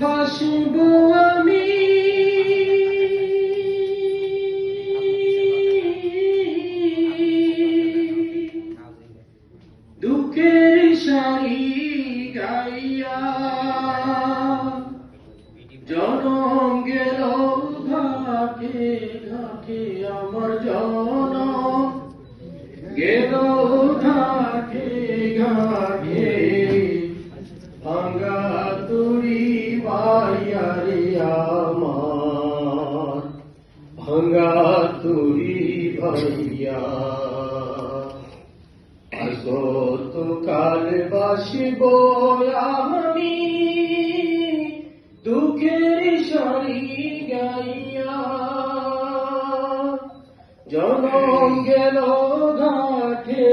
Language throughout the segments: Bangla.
বাসব আমি। দুঃখের সারি গাইয়া জনম গেল ঘাটে ঘাটে আমার জনম গেল ঘাটে ঘাটে তুরি বাইয়ারে আমার। ভাঙ্গা তুরি ভাইয়া কত কাল বাসিব আমি, দুঃখের সারি গাইয়া। জনম গেল ঘাটে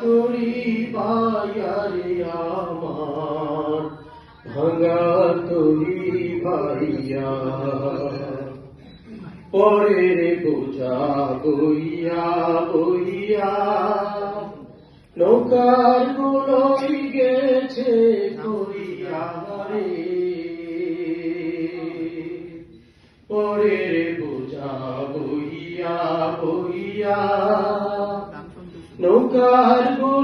তোরি ভাইয়ারে আমার ভাঙা তোরি ভাইয়া পরের বোঝা বইয়া বইয়া নৌকারগুলো গেছে করিয়া রে পরের বোঝা বইয়া বইয়া উপকার গুলো